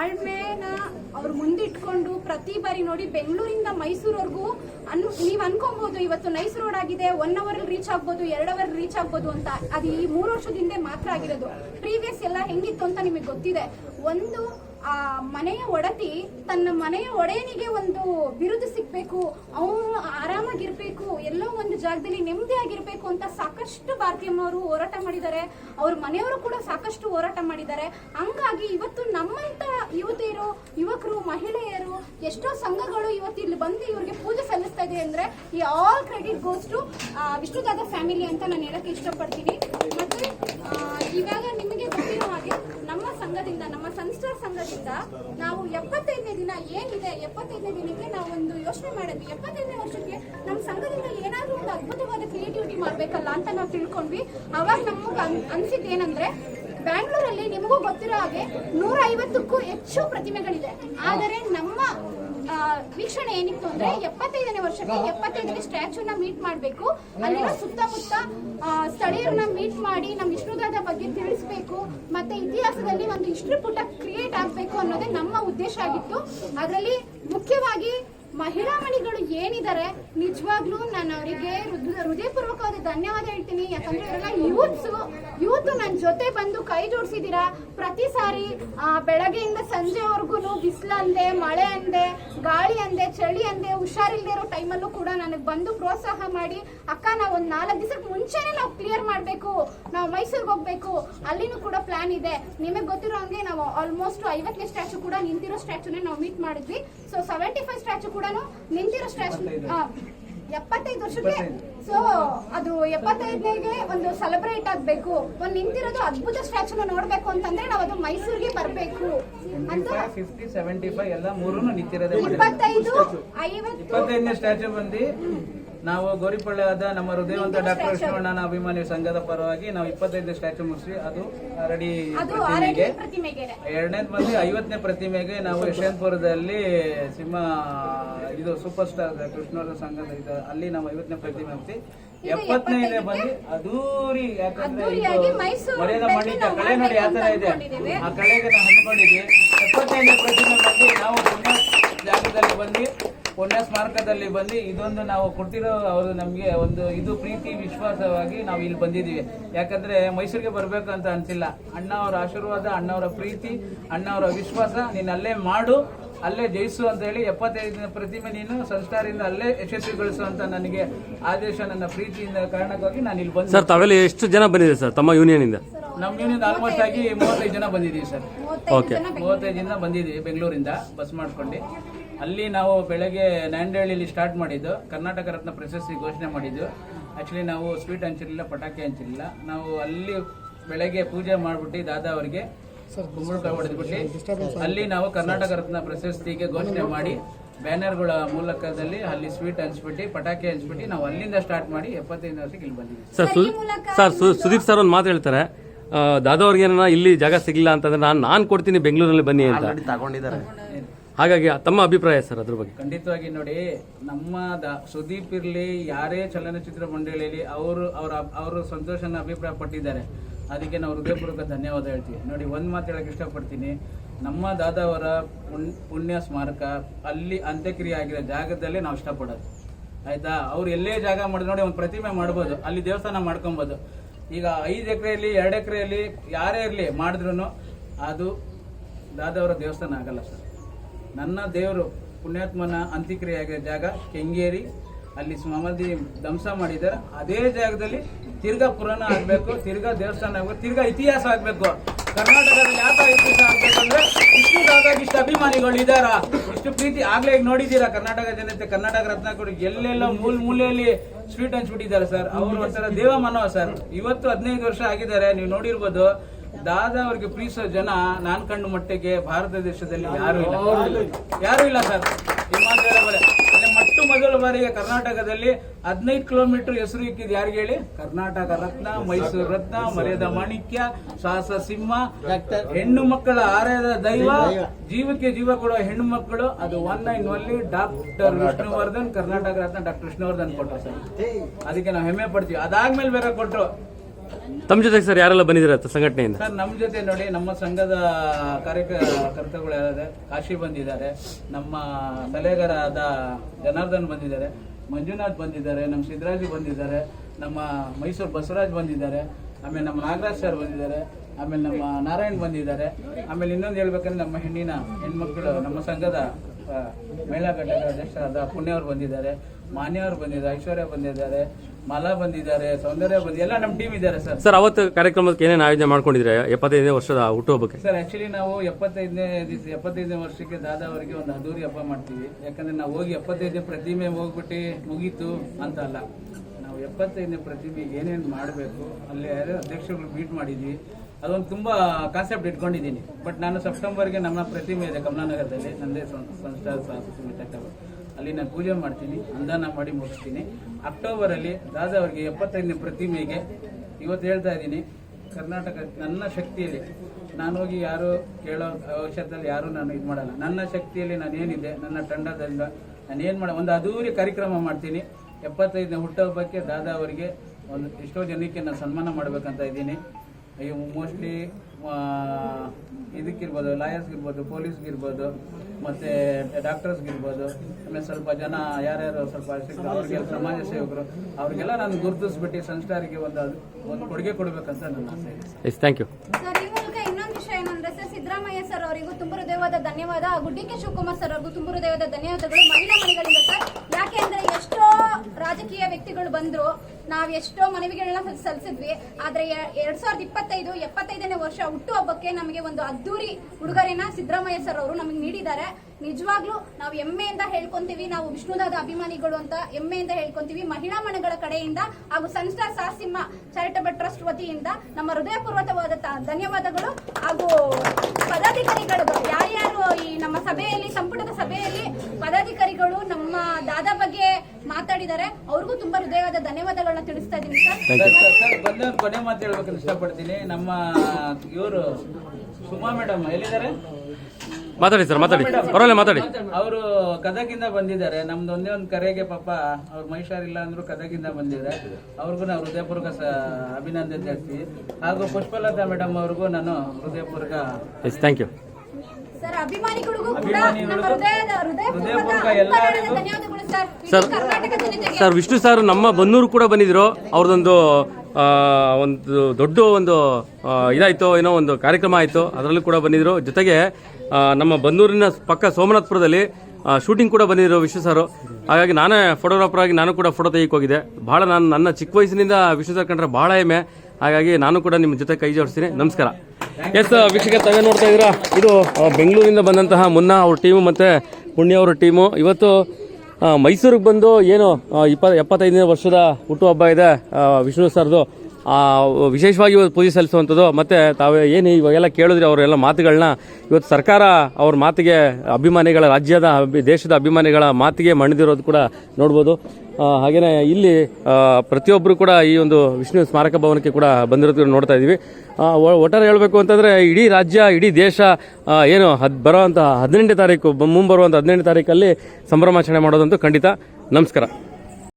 ತಾಳ್ಮೆನ ಅವ್ರು ಮುಂದಿಟ್ಕೊಂಡು ಪ್ರತಿ ಬಾರಿ ನೋಡಿ ಬೆಂಗಳೂರಿಂದ ಮೈಸೂರವರೆಗೂ ಅನ್, ನೀವ್ ಅನ್ಕೊಬಹುದು ಇವತ್ತು ನೈಸ್ ರೋಡ್ ಆಗಿದೆ ಒನ್ ಅವರ್ ರೀಚ್ ಆಗ್ಬೋದು, ಎರಡ್ ಅವರ್ ರೀಚ್ ಆಗ್ಬೋದು ಅಂತ. ಅದು ಈ ಮೂರು ವರ್ಷದ ಹಿಂದೆ ಮಾತ್ರ ಆಗಿರೋದು. ಪ್ರೀವಿಯಸ್ ಎಲ್ಲ ಹೆಂಗಿತ್ತು ಅಂತ ನಿಮಗೆ ಗೊತ್ತಿದೆ. ಒಂದು ಆ ಮನೆಯ ಒಡತಿ ತನ್ನ ಮನೆಯ ಒಡೆಯನಿಗೆ ಒಂದು ಬಿರುದು ಸಿಗ್ಬೇಕು, ಅವನು ಆರಾಮಾಗಿರ್ಬೇಕು, ಎಲ್ಲೋ ಒಂದು ಜಾಗದಲ್ಲಿ ನೆಮ್ಮದಿಯಾಗಿರ್ಬೇಕು ಅಂತ ಸಾಕಷ್ಟು ಭಾರತೀಯಮ್ಮವರು ಹೋರಾಟ ಮಾಡಿದ್ದಾರೆ. ಅವ್ರ ಮನೆಯವರು ಕೂಡ ಸಾಕಷ್ಟು ಹೋರಾಟ ಮಾಡಿದ್ದಾರೆ. ಹಂಗಾಗಿ ಇವತ್ತು ನಮ್ಮಂತ ಯುವತಿಯರು, ಯುವಕರು, ಮಹಿಳೆಯರು, ಎಷ್ಟೋ ಸಂಘಗಳು ಇವತ್ತು ಇಲ್ಲಿ ಬಂದು ಇವ್ರಿಗೆ ಪೂಜೆ ಸಲ್ಲಿಸ್ತಾ ಇದೆ ಅಂದ್ರೆ ಈ all credit goes to Vishnudada family ಅಂತ ನಾನು ಹೇಳಕ್ಕೆ ಇಷ್ಟಪಡ್ತೀನಿ. ಮತ್ತೆ ಇವಾಗ ನಿಮಗೆ ಸಂಘದಿಂದ ನಮ್ಮ ಸಂಸ್ಥಾ ಸಂಘದಿಂದ ನಾವು ಎಪ್ಪತ್ತೈದನೇ ದಿನ ಏನಿದೆ, ಎಪ್ಪತ್ತೈದನೇ ದಿನಕ್ಕೆ ನಾವು ಒಂದು ಯೋಚನೆ ಮಾಡಿದ್ವಿ. ಎಪ್ಪತ್ತೈದನೇ ವರ್ಷಕ್ಕೆ ನಮ್ಮ ಸಂಘದಿಂದ ಏನಾದರೂ ಒಂದು ಅದ್ಭುತವಾದ ಕ್ರಿಯೇಟಿವಿಟಿ ಮಾಡ್ಬೇಕಲ್ಲ ಅಂತ ನಾವು ತಿಳ್ಕೊಂಡ್ವಿ. ಅವಾಗ ನಮಗೆ ಅನ್ಸಿದ್ದು ಏನಂದ್ರೆ, ಬ್ಯಾಂಗ್ಳೂರಲ್ಲಿ ನಿಮಗೂ ಗೊತ್ತಿರೋ ಹಾಗೆ ನೂರ ಐವತ್ತಕ್ಕೂ ಹೆಚ್ಚು ಪ್ರತಿಮೆಗಳಿದೆ. ಆದರೆ ನಮ್ಮ ವೀಕ್ಷಣೆ ಏನಿತ್ತು ಅಂದ್ರೆ ಎಪ್ಪತ್ತೈದನೇ ವರ್ಷಕ್ಕೆ ಎಪ್ಪತ್ತೈದನೇ ಸ್ಟ್ಯಾಚ್ಯೂನ ಮೀಟ್ ಮಾಡಬೇಕು. ಅಲ್ಲಿರೋ ಸುತ್ತಮುತ್ತ ಸ್ಥಳೀಯರನ್ನ ಮೀಟ್ ಮಾಡಿ ನಮ್ಮ ವಿಷ್ಣುದಾದ ಬಗ್ಗೆ ತಿಳಿಸ್ಬೇಕು. ಮತ್ತೆ ಇತಿಹಾಸದಲ್ಲಿ ಒಂದು ಇಷ್ಟು ಪುಟ ಕ್ರಿಯೇಟ್ ಆಗ್ಬೇಕು ಅನ್ನೋದೇ ನಮ್ಮ ಉದ್ದೇಶ ಆಗಿತ್ತು. ಅದರಲ್ಲಿ ಮುಖ್ಯವಾಗಿ ಮಹಿಳಾ ಮಣಿಗಳು ಏನಿದ್ದಾರೆ ನಿಜವಾಗ್ಲೂ ನಾನು ಅವರಿಗೆ ಹೃದಯಪೂರ್ವಕವಾದ ಧನ್ಯವಾದ ಹೇಳ್ತೀನಿ. ಯಾಕಂದ್ರೆ ಇವರೆಲ್ಲ ಯೂತ್ಸ್ ಯೂತ್ ನನ್ನ ಜೊತೆ ಬಂದು ಕೈ ಜೋಡಿಸಿದ್ದೀರಾ ಪ್ರತಿ ಸಾರಿ ಆ, ಬೆಳಗ್ಗೆಯಿಂದ ಸಂಜೆವರೆಗೂ ಬಿಸಿಲಂದೆ ಮಳೆ ಅಂದೆ ಗಾಳಿ ಅಂದೆ ಚಳಿ ಅಂದೆ ಹುಷಾರಿಲ್ಲದೆ ಇರೋ ಟೈಮಲ್ಲೂ ಕೂಡ ನನಗೆ ಬಂದು ಪ್ರೋತ್ಸಾಹ ಮಾಡಿ ಅಕ್ಕ ನಾವು ಒಂದು ನಾಲ್ಕು ದಿವಸಕ್ಕೆ ಮುಂಚೆನೆ ನಾವು ಕ್ಲಿಯರ್ ಮಾಡಬೇಕು. ನಾವು ಮೈಸೂರಿಗೆ ಹೋಗ್ಬೇಕು. ಅಲ್ಲಿನೂ ಕೂಡ ಪ್ಲಾನ್ ಇದೆ. ನಿಮಗೆ ಗೊತ್ತಿರೋ ಹಂಗೆ ನಾವು ಆಲ್ಮೋಸ್ಟ್ ಐವತ್ತನೇ ಸ್ಟ್ಯಾಚು ಕೂಡ ನಿಂತಿರೋ ಸ್ಟ್ಯಾಚುನೇ ನಾವು ಮೀಟ್ ಮಾಡಿದ್ವಿ. ಸೊ ಸೆವೆಂಟಿ ಫೈವ್ ಸ್ಟ್ಯಾಚು ಕೂಡ ನಿಂತಿರೋ ಸ್ಟ್ಯಾಚು ಎಪ್ಪತ್ತೈದು. ವರ್ಷಕ್ಕೆ ಸೊ ಅದು ಎಪ್ಪತ್ತೈದನೇಗೆ ಒಂದು ಸೆಲೆಬ್ರೇಟ್ ಆಗ್ಬೇಕು. ಒಂದು ನಿಂತಿರೋದು ಅದ್ಭುತ ಸ್ಟ್ಯಾಚುನ ನೋಡ್ಬೇಕು ಅಂತಂದ್ರೆ ನಾವು ಅದು ಮೈಸೂರಿಗೆ ಬರಬೇಕು. ಅಂತ ಫಿಫ್ಟಿ ಸೆವೆಂಟಿ ಫೈವ್ ಎಲ್ಲ ಮೂರು ನಿಂತಿರೋದೇ. ಇಪ್ಪತ್ತೈದು ಐವತ್ತು ಇಪ್ಪತ್ತೈದನೇ ಸ್ಟ್ಯಾಚ್ಯೂ ಬಂದು ನಾವು ಗೌರಿಪಳ್ಳಿಯಾದ ನಮ್ಮ ಹೃದಯವಂತ ಡಾಕ್ಟರ್ ವಿಷ್ಣುವಣ್ಣನ ಅಭಿಮಾನಿ ಸಂಘದ ಪರವಾಗಿ ನಾವು ಇಪ್ಪತ್ತೈದು ಸ್ಟ್ಯಾಚು ಮುಗಿಸಿ ಅದು ರೆಡಿ ಪ್ರತಿಮೆಗೆ. ಎರಡನೇದು ಬಂದು ಐವತ್ತನೇ ಪ್ರತಿಮೆಗೆ ನಾವು ಯಶವಂತಪುರದಲ್ಲಿ ಸಿಂಹ ಇದು ಸೂಪರ್ ಸ್ಟಾರ್ ಕೃಷ್ಣರ ಸಂಘದ ಇದು ಅಲ್ಲಿ ನಾವು ಐವತ್ತನೇ ಪ್ರತಿಮೆ ಮುಗಿಸಿ. ಎಪ್ಪತ್ತನೇ ಬಂದು ಅದೂರಿ ಯಾಕಂದ್ರೆ ಇದು ಮರ್ಯಾದ ಮಾಡಿದ್ದ ಕಳೆ ನೋಡಿ ಯಾವ ತರ ಇದೆ? ಆ ಕಳೆಗೆ ನಾವು ಹಮ್ಮಿಕೊಂಡಿದ್ವಿ ಎಪ್ಪತ್ತೈದನೇ ಪ್ರತಿಮೆ ಬಂದು ನಾವು ಪುಣ್ಯ ಜಾಗದಲ್ಲಿ ಬಂದು ಪುಣ್ಯ ಸ್ಮಾರಕದಲ್ಲಿ ಬಂದು ಇದೊಂದು ನಾವು ಕೊಡ್ತಿರೋ ಅವರು ನಮಗೆ ಒಂದು ಇದು ಪ್ರೀತಿ ವಿಶ್ವಾಸವಾಗಿ ನಾವು ಇಲ್ಲಿ ಬಂದಿದ್ದೀವಿ. ಯಾಕಂದ್ರೆ ಮೈಸೂರಿಗೆ ಬರಬೇಕು ಅಂತ ಅನಿಸಿಲ್ಲ. ಅಣ್ಣ ಅವರ ಆಶೀರ್ವಾದ ಅಣ್ಣವರ ಪ್ರೀತಿ ಅಣ್ಣವರ ವಿಶ್ವಾಸ ನೀನು ಅಲ್ಲೇ ಮಾಡು ಅಲ್ಲೇ ಜಯಿಸು ಅಂತ ಹೇಳಿ ದಿನ ಪ್ರತಿಮೆ ನೀನು ಸಂಸ್ಕಾರದಿಂದ ಅಲ್ಲೇ ಯಶಸ್ವಿಗೊಳಿಸು ಅಂತ ನನಗೆ ಆದೇಶ ನನ್ನ ಪ್ರೀತಿಯಿಂದ ಕಾರಣಕ್ಕಾಗಿ ನಾನು ಇಲ್ಲಿ ಬಂದೆ ಸರ್ ತಾವೆಲ್ಲ ಎಷ್ಟು ಜನ ಬಂದಿದೆ ಸರ್ ತಮ್ಮ ಯೂನಿಯನ್ ಇಂದ ನಮ್ಮ ಯೂನಿಯನ್ ಆಲ್ಮೋಸ್ಟ್ ಆಗಿ ಮೂವತ್ತೈದು ಜನ ಬಂದಿದ್ದೀವಿ ಸರ್. ಜನ ಮೂವತ್ತೈದು ಜನ ಬಂದಿದ್ದೀವಿ ಬೆಂಗಳೂರಿಂದ ಬಸ್ ಮಾಡ್ಕೊಂಡು. ಅಲ್ಲಿ ನಾವು ಬೆಳಗ್ಗೆ ನಾಂದೇಳಿಲಿ ಸ್ಟಾರ್ಟ್ ಮಾಡಿದ್ದು. ಕರ್ನಾಟಕ ರತ್ನ ಪ್ರಶಸ್ತಿ ಘೋಷಣೆ ಮಾಡಿದ್ದು. ಆ್ಯಕ್ಚುಲಿ ನಾವು ಸ್ವೀಟ್ ಹಂಚಿರಲಿಲ್ಲ ಪಟಾಕಿ ಹಂಚಿರಲಿಲ್ಲ. ನಾವು ಅಲ್ಲಿ ಬೆಳಗ್ಗೆ ಪೂಜೆ ಮಾಡಿಬಿಟ್ಟು ದಾದಾ ಅವರಿಗೆ ಕುಂಬಳಕಾಯಿ ಹೊಡೆದ್ಬಿಟ್ಟು ಅಲ್ಲಿ ನಾವು ಕರ್ನಾಟಕ ರತ್ನ ಪ್ರಶಸ್ತಿಗೆ ಘೋಷಣೆ ಮಾಡಿ ಬ್ಯಾನರ್ಗಳ ಮೂಲಕದಲ್ಲಿ ಅಲ್ಲಿ ಸ್ವೀಟ್ ಹಂಚ್ಬಿಟ್ಟು ಪಟಾಕಿ ಹಂಚ್ಬಿಟ್ಟು ನಾವು ಅಲ್ಲಿಂದ ಸ್ಟಾರ್ಟ್ ಮಾಡಿ ಎಪ್ಪತ್ತೈದು ವರ್ಷಕ್ಕೆ ಇಲ್ಲಿ ಬಂದಿದ್ದೀವಿ. ಸರ್ ಸು ಸರ್ ಸು- ಸುದೀಪ್ ಸರ್ ಒಂದು ಮಾತು ಹೇಳ್ತಾರೆ. ದಾದಾ ದಾದವ್ರಿಗೆ ಏನಾರ ಇಲ್ಲಿ ಜಾಗ ಸಿಗಲಿಲ್ಲ ಅಂತಂದ್ರೆ ನಾನು ನಾನು ಕೊಡ್ತೀನಿ ಬೆಂಗಳೂರಲ್ಲಿ ಬನ್ನಿ ಅಂತ. ತಗೊಂಡಿದ್ದಾರೆ. ಹಾಗಾಗಿ ತಮ್ಮ ಅಭಿಪ್ರಾಯ ಸರ್ ಅದ್ರ ಬಗ್ಗೆ. ಖಂಡಿತವಾಗಿ ನೋಡಿ, ನಮ್ಮ ದ- ಸುದೀಪ್ ಇರಲಿ, ಯಾರೇ ಚಲನಚಿತ್ರ ಮಂಡಳಿಯಲ್ಲಿ ಅವರು ಅವರ ಅವರು ಸಂತೋಷನ ಅಭಿಪ್ರಾಯ ಪಟ್ಟಿದ್ದಾರೆ. ಅದಕ್ಕೆ ನಾವು ಹೃದಯಪೂರ್ವಕ ಧನ್ಯವಾದ ಹೇಳ್ತೀವಿ. ನೋಡಿ, ಒಂದು ಮಾತು ಹೇಳಕ್ಕೆ ಇಷ್ಟಪಡ್ತೀನಿ. ನಮ್ಮ ದಾದಾವರ ಪುಣ್- ಪುಣ್ಯ ಸ್ಮಾರಕ ಅಲ್ಲಿ ಅಂತ್ಯಕ್ರಿಯೆ ಆಗಿರೋ ಜಾಗದಲ್ಲೇ ನಾವು ಇಷ್ಟಪಡೋದು. ಆಯ್ತಾ? ಅವ್ರು ಎಲ್ಲೇ ಜಾಗ ಮಾಡಿದ್ರು ನೋಡಿ ಒಂದು ಪ್ರತಿಮೆ ಮಾಡ್ಬೋದು. ಅಲ್ಲಿ ದೇವಸ್ಥಾನ ಮಾಡ್ಕೊಬೋದು. ಈಗ ಐದು ಎಕರೆಯಲ್ಲಿ, ಎರಡು ಎಕರೆಯಲ್ಲಿ ಯಾರೇ ಇರಲಿ ಮಾಡಿದ್ರು ಅದು ದಾದಾವರ ದೇವಸ್ಥಾನ ಆಗಲ್ಲ ಸರ್. ನನ್ನ ದೇವರು ಪುಣ್ಯಾತ್ಮನ ಅಂತ್ಯಕ್ರಿಯೆ ಜಾಗ ಕೆಂಗೇರಿ. ಅಲ್ಲಿ ಸಮಾಧಿ ಧ್ವಂಸ ಮಾಡಿದ್ದಾರೆ. ಅದೇ ಜಾಗದಲ್ಲಿ ತಿರ್ಗಾ ಪುರಾಣ ಆಗ್ಬೇಕು, ತಿರ್ಗಾ ದೇವಸ್ಥಾನ ಆಗ್ಬೇಕು, ತಿರ್ಗಾ ಇತಿಹಾಸ ಆಗ್ಬೇಕು. ಕರ್ನಾಟಕದಲ್ಲಿ ಯಾವ ಇತಿಹಾಸ ಆಗ್ಬೇಕಂದ್ರೆ ಇಷ್ಟು ಇಷ್ಟು ಅಭಿಮಾನಿಗಳು ಇದಾರ ಇಷ್ಟು ಪ್ರೀತಿ ಆಗ್ಲೇ ನೋಡಿದ್ದೀರಾ? ಕರ್ನಾಟಕ ಜನತೆ, ಕರ್ನಾಟಕ ರತ್ನ ಕೊಡಿ ಎಲ್ಲೆಲ್ಲ ಮೂಲ ಮೂಲೆಯಲ್ಲಿ ಸ್ವೀಟ್ ಹಂಚ್ಬಿಟ್ಟಿದ್ದಾರೆ ಸರ್ ಅವರು ಒಂಥರ ದೇವ ಮನೋ ಸರ್ ಇವತ್ತು ಹದಿನೈದು ವರ್ಷ ಆಗಿದ್ದಾರೆ, ನೀವು ನೋಡಿರ್ಬೋದು. ದಾದಾ ಅವರಿಗೆ ಪ್ರೀಸೋ ಜನ ನಾನ್ ಕಂಡು ಮಟ್ಟಿಗೆ ಭಾರತ ದೇಶದಲ್ಲಿ ಯಾರು ಇಲ್ಲ. ಯಾರು ಇಲ್ಲ. ಸರ್. ಮೊಟ್ಟ ಮೊದಲ ಬಾರಿಗೆ ಕರ್ನಾಟಕದಲ್ಲಿ ಹದಿನೈದು ಕಿಲೋಮೀಟರ್ ಹೆಸರು ಇಕ್ಕಿದ್ ಯಾರಿಗೆ ಹೇಳಿ? ಕರ್ನಾಟಕ ರತ್ನ ಮೈಸೂರು ರತ್ನ ಮರ್ಯಾದ ಮಾಣಿಕ್ಯ ಸಾಹಸ ಸಿಂಹ. ಹೆಣ್ಣು ಮಕ್ಕಳ ಆರ್ಯದ ದೈವ ಜೀವಕ್ಕೆ ಜೀವ ಕೊಡುವ ಹೆಣ್ಣು ಮಕ್ಕಳು ಅದು ಒನ್ ನೈನ್ ಅಲ್ಲಿ ಡಾಕ್ಟರ್ ವಿಷ್ಣುವರ್ಧನ್ ಕರ್ನಾಟಕ ರತ್ನ ಡಾಕ್ಟರ್ ವಿಷ್ಣುವರ್ಧನ್ ಕೊಟ್ಟರು ಸರ್. ಅದಕ್ಕೆ ನಾವು ಹೆಮ್ಮೆ ಪಡ್ತೀವಿ. ಅದಾದ್ಮೇಲೆ ಬೇರೆ ಕೊಟ್ಟರು ತಮ್ಮ ಜೊತೆಗೆ ಸರ್ ಯಾರೆಲ್ಲ ಬಂದಿದ್ದಾರೆ ಸಂಘಟನೆಯಿಂದ? ಸರ್ ನಮ್ಮ ಜೊತೆ ನೋಡಿ, ನಮ್ಮ ಸಂಘದ ಕಾರ್ಯಕರ್ತರುಗಳು ಯಾರಾದ್ರೆ, ಕಾಶಿ ಬಂದಿದ್ದಾರೆ. ನಮ್ಮ ಸಲಹೆಗಾರಾದ ಜನಾರ್ದನ್ ಬಂದಿದ್ದಾರೆ, ಮಂಜುನಾಥ್ ಬಂದಿದ್ದಾರೆ, ನಮ್ಮ ಸಿದ್ದರಾಜು ಬಂದಿದ್ದಾರೆ, ನಮ್ಮ ಮೈಸೂರು ಬಸವರಾಜ್ ಬಂದಿದ್ದಾರೆ, ಆಮೇಲೆ ನಮ್ಮ ನಾಗರಾಜ್ ಸರ್ ಬಂದಿದ್ದಾರೆ, ಆಮೇಲೆ ನಮ್ಮ ನಾರಾಯಣ್ ಬಂದಿದ್ದಾರೆ. ಆಮೇಲೆ ಇನ್ನೊಂದು ಹೇಳ್ಬೇಕಂದ್ರೆ ನಮ್ಮ ಹೆಣ್ಣಿನ ಹೆಣ್ಮಕ್ಳು, ನಮ್ಮ ಸಂಘದ ಮಹಿಳಾ ಘಟಕ ಅಧ್ಯಕ್ಷರಾದ ಪುಣ್ಯವ್ರು ಬಂದಿದ್ದಾರೆ ಮಾನ್ಯವ್ರು ಬಂದಿದ್ದಾರೆ, ಐಶ್ವರ್ಯ ಬಂದಿದ್ದಾರೆ ಮಾಲಾ ಬಂದಿದ್ದಾರೆ ಸೌಂದರ್ಯ ಬಂದಿದೆ ಎಲ್ಲ ನಮ್ಮ ಟೀಮ್ ಇದ್ದಾರೆ ಸರ್. ಸರ್ ಅವತ್ತು ಕಾರ್ಯಕ್ರಮಕ್ಕೆ ಏನೇನು ಆಯೋಜನೆ ಮಾಡ್ಕೊಂಡಿದ್ರೆ ಎಪ್ಪತ್ತೈದನೇ ವರ್ಷದ ಹುಟ್ಟುಹಬ್ಬಕ್ಕೆ ಸರ್ ಆಕ್ಚುಲಿ ನಾವು ಎಪ್ಪತ್ತೈದನೇ ದಿವಸ ಎಪ್ಪತ್ತೈದನೇ ವರ್ಷಕ್ಕೆ ದಾದಾ ಅವರಿಗೆ ಒಂದು ಅದ್ದೂರಿ ಹಬ್ಬ ಮಾಡ್ತೀವಿ. ಯಾಕಂದ್ರೆ ನಾವು ಹೋಗಿ ಎಪ್ಪತ್ತೈದನೇ ಪ್ರತಿಮೆ ಹೋಗ್ಬಿಟ್ಟು ಮುಗೀತು ಅಂತ ಅಲ್ಲ ನಾವು ಎಪ್ಪತ್ತೈದನೇ ಪ್ರತಿಮೆಗೆ ಏನೇನು ಮಾಡಬೇಕು ಅಲ್ಲಿ ಯಾರು ಅಧ್ಯಕ್ಷರುಗಳು ಮೀಟ್ ಮಾಡಿದ್ವಿ. ಅದೊಂದು ತುಂಬ ಕಾನ್ಸೆಪ್ಟ್ ಇಟ್ಕೊಂಡಿದ್ದೀನಿ. ಬಟ್ ನಾನು ಸೆಪ್ಟೆಂಬರ್ಗೆ ನಮ್ಮ ಪ್ರತಿಮೆ ಇದೆ ಕಮಲಾನಗರದಲ್ಲಿ ನಂದೇ ಸಂಸ್ಥಾ ಸಾಂಸ್ಕೃತಿಕ ಅಲ್ಲಿ ನಾನು ಪೂಜೆ ಮಾಡ್ತೀನಿ ಅಂದಾನ ಮಾಡಿ ಮುಗಿಸ್ತೀನಿ. ಅಕ್ಟೋಬರಲ್ಲಿ ದಾದಾ ಅವರಿಗೆ ಎಪ್ಪತ್ತೈದನೇ ಪ್ರತಿಮೆಗೆ ಇವತ್ತು ಹೇಳ್ತಾ ಇದ್ದೀನಿ, ಕರ್ನಾಟಕ ನನ್ನ ಶಕ್ತಿಯಲ್ಲಿ ನಾನು ಹೋಗಿ ಯಾರು ಕೇಳೋ ಅವಶ್ಯದಲ್ಲಿ ಯಾರು ನಾನು ಇದು ಮಾಡಲ್ಲ. ನನ್ನ ಶಕ್ತಿಯಲ್ಲಿ ನಾನು ಏನಿದೆ ನನ್ನ ತಂಡದಿಂದ ನಾನು ಏನು ಮಾಡ, ಒಂದು ಅದೂರಿ ಕಾರ್ಯಕ್ರಮ ಮಾಡ್ತೀನಿ. ಎಪ್ಪತ್ತೈದನೇ ಹುಟ್ಟುಹಬ್ಬಕ್ಕೆ ದಾದಾ ಅವರಿಗೆ ಒಂದು ಎಷ್ಟೋ ಜನಕ್ಕೆ ನಾನು ಸನ್ಮಾನ ಮಾಡಬೇಕಂತ ಇದ್ದೀನಿ. ಅಯ್ಯೋ ಮೋಸ್ಟ್ಲಿ ಇದಕ್ಕಿರ್ಬೋದು ಲಾಯರ್ಸ್ಗಿರ್ಬೋದು ಪೊಲೀಸ್ಗಿರ್ಬೋದು ಮತ್ತೆ ಡಾಕ್ಟರ್ಸ್ಗಿರ್ಬೋದು ಆಮೇಲೆ ಸ್ವಲ್ಪ ಜನ ಯಾರ್ಯಾರು ಸ್ವಲ್ಪ ಸಿಗ್ತಾರೆ ಅವ್ರಿಗೆ ಸಮಾಜ ಸೇವಕರು ಅವ್ರಿಗೆಲ್ಲ ನಾನು ಗುರುತಿಸ್ಬಿಟ್ಟು ಸಂಸ್ಥಾರಿಗೆ ಒಂದು ಒಂದು ಕೊಡುಗೆ ಕೊಡಬೇಕಂತ ನನ್ನ ಆಸೆ. ಇದೆ ಎಸ್ ಥ್ಯಾಂಕ್ ಯು ಸರ್ ಈ ಇನ್ನೊಂದು ವಿಷಯ ಏನಂದ್ರೆ ಸರ್ ಸಿದ್ದರಾಮಯ್ಯ ಸರ್ ಅವರಿಗೂ ತುಂಬ ಹೃದಯವಾದ ಧನ್ಯವಾದ. ಹಾಗೂ ಡಿ ಕೆ ಶಿವಕುಮಾರ್ ಸರ್ ಅವ್ರಿಗೂ ತುಂಬ ಹೃದಯವಾದ ಧನ್ಯವಾದಗಳು. ಮಹಿಳಾ ಮನೆಗಳಿಂದ ಸರ್ ಯಾಕೆ ಅಂದ್ರೆ ಎಷ್ಟೋ ರಾಜಕೀಯ ವ್ಯಕ್ತಿಗಳು ಬಂದ್ರು ನಾವ್ ಎಷ್ಟೋ ಮನವಿಗಳನ್ನ ಸಲ್ಲಿಸಿದ್ವಿ ಆದ್ರೆ ಎರಡ್ ಸಾವಿರದ ಇಪ್ಪತ್ತೈದು, ಎಪ್ಪತ್ತೈದನೇ ವರ್ಷ ಹುಟ್ಟು ಹಬ್ಬಕ್ಕೆ ನಮಗೆ ಒಂದು ಅದ್ದೂರಿ ಉಡುಗೊರೆನ ಸಿದ್ದರಾಮಯ್ಯ ಸರ್ ಅವರು ನಮಗೆ ನೀಡಿದ್ದಾರೆ. ನಿಜವಾಗ್ಲೂ ನಾವು ಹೆಮ್ಮೆಯಿಂದ ಹೇಳ್ಕೊಂತೀವಿ, ನಾವು ವಿಷ್ಣುದಾದ ಅಭಿಮಾನಿಗಳು ಅಂತ ಹೆಮ್ಮೆಯಿಂದ ಹೇಳ್ಕೊಂತೀವಿ. ಮಹಿಳಾ ಮನೆಗಳ ಕಡೆಯಿಂದ ಹಾಗೂ ಸನ್ಸ್ಟಾರ್ ಸಾಸಿಮ್ಮ ಚಾರಿಟಬಲ್ ಟ್ರಸ್ಟ್ ವತಿಯಿಂದ ನಮ್ಮ ಹೃದಯಪೂರ್ವಕವಾದ ಧನ್ಯವಾದಗಳು. ಹಾಗೂ ಪದಾಧಿಕಾರಿಗಳು ಯಾರ್ಯಾರು ಈ ನಮ್ಮ ಸಭೆಯಲ್ಲಿ, ಸಂಪುಟದ ಸಭೆಯಲ್ಲಿ ಪದಾಧಿಕಾರಿಗಳು ನಮ್ಮ ದಾದಾ ಬಗ್ಗೆ ಮಾತಾಡಿದ್ದಾರೆ. ಅವ್ರಿಗೂ ತುಂಬಾ ಹೃದಯವಾದ ಧನ್ಯವಾದಗಳನ್ನ ತಿಳಿಸ್ತಾ ಇದ್ದೀನಿ ಸರ್ ಕೊನೆ ಮಾತು ಹೇಳ್ಬೇಕಂತ ಇಷ್ಟಪಡ್ತೀನಿ. ನಮ್ಮ ಇವರು ಸುಮಾ ಮೇಡಮ್ ಎಲ್ಲಿದ್ದಾರೆ? ಮಾತಾಡಿ ಸರ್ ಮಾತಾಡಿ. ಪರವಾಗಿಲ್ಲ ಮಾತಾಡಿ. ಅವರು ಕದಗಿಂದ ಬಂದಿದ್ದಾರೆ. ನಮ್ದು ಒಂದೇ ಒಂದು ಕರೆಗೆ ಪಾಪ ಅವ್ರು ಇಲ್ಲ ಅಂದ್ರು ಕದಗಿಂದ ಬಂದಿದ್ದಾರೆ. ಅವ್ರಿಗೂ ನಾವು ಹೃದಯಪೂರ್ವಕ ಸ- ಅಭಿನಂದನೆ ಹೇಳ್ತೀವಿ ಹಾಗೂ ಪುಷ್ಪಲತಾ ಮೇಡಮ್ ಅವ್ರಿಗೂ ನಾನು ಹೃದಯಪೂರ್ವಕ ಥ್ಯಾಂಕ್ ಯು ಸರ್ ಅಭಿಮಾನಿಗಳಿಗೂ ಕೂಡ ನಮ್ಮ ಹೃದಯದ ಸರ್. ಸರ್. ವಿಷ್ಣು ಸರ್ ನಮ್ಮ ಬನ್ನೂರು ಕೂಡ ಬಂದಿದ್ರು. ಅವ್ರದ್ದೊಂದು ಆ, ಒಂದು ದೊಡ್ಡ ಒಂದು ಇದಾಯಿತು ಏನೋ ಒಂದು ಕಾರ್ಯಕ್ರಮ ಆಯಿತು. ಅದರಲ್ಲೂ ಕೂಡ ಬಂದಿದ್ರು. ಜೊತೆಗೆ ನಮ್ಮ ಬನ್ನೂರಿನ ಪಕ್ಕ ಸೋಮನಾಥಪುರದಲ್ಲಿ ಶೂಟಿಂಗ್ ಕೂಡ ಬಂದಿದ್ರು ವಿಷ್ಣು ಸರ್. ಹಾಗಾಗಿ ನಾನೇ ಫೋಟೋಗ್ರಾಫರ್ ಆಗಿ ನಾನು ಕೂಡ ಫೋಟೋ ತೆಗಿಕ್ ಹೋಗಿದೆ ಭಾಳ ನಾನು ನನ್ನ ಚಿಕ್ಕ ವಯಸ್ಸಿನಿಂದ ವಿಷ್ಣು ಸರ್ ಕಂಡ್ರೆ ಭಾಳ ಹೆಮ್ಮೆ. ಹಾಗಾಗಿ ನಾನು ಕೂಡ ನಿಮ್ಮ ಜೊತೆ ಕೈ ಜೋಡಿಸ್ತೀನಿ. ನಮಸ್ಕಾರ. ಎಸ್ ವೀಕ್ಷಕ ತಾವೇ ನೋಡ್ತಾ ಇದ್ದೀರಾ? ಇದು ಬೆಂಗಳೂರಿಂದ ಬಂದಂತಹ ಮುನ್ನ ಅವ್ರ ಟೀಮು ಮತ್ತು ಪುಣ್ಯ ಅವರ ಟೀಮು. ಇವತ್ತು ಮೈಸೂರಿಗೆ ಬಂದು ಏನು ಇಪ್ಪ ಎಪ್ಪತ್ತೈದನೇ ವರ್ಷದ ಹುಟ್ಟುಹಬ್ಬ ಇದೆ ವಿಷ್ಣು ಸರ್ದು. ವಿಶೇಷವಾಗಿ ಇವತ್ತು ಪೂಜೆ ಸಲ್ಲಿಸುವಂಥದ್ದು, ಮತ್ತು ತಾವೇ ಏನು ಇವಾಗೆಲ್ಲ ಕೇಳಿದ್ರೆ ಅವರೆಲ್ಲ ಮಾತುಗಳನ್ನ, ಇವತ್ತು ಸರ್ಕಾರ ಅವ್ರ ಮಾತಿಗೆ ಅಭಿಮಾನಿಗಳ, ರಾಜ್ಯದ ದೇಶದ ಅಭಿಮಾನಿಗಳ ಮಾತಿಗೆ ಮಣಿದಿರೋದು ಕೂಡ ನೋಡ್ಬೋದು. ಹಾಗೆಯೇ ಇಲ್ಲಿ ಪ್ರತಿಯೊಬ್ಬರು ಕೂಡ ಈ ಒಂದು ವಿಷ್ಣು ಸ್ಮಾರಕ ಭವನಕ್ಕೆ ಕೂಡ ಬಂದಿರೋದು ನೋಡ್ತಾ ಇದ್ದೀವಿ ಒಟ್ಟಾರೆ ಹೇಳಬೇಕು ಅಂತಂದರೆ, ಇಡೀ ರಾಜ್ಯ, ಇಡೀ ದೇಶ ಏನು ಹದ್ ಬರೋವಂಥ ಹದಿನೆಂಟನೇ ತಾರೀಕು ಮುಂಬರುವಂಥ ಹದಿನೆಂಟನೇ ತಾರೀಕಲ್ಲಿ ಸಂಭ್ರಮಾಚರಣೆ ಮಾಡೋದಂತೂ ಖಂಡಿತ. ನಮಸ್ಕಾರ.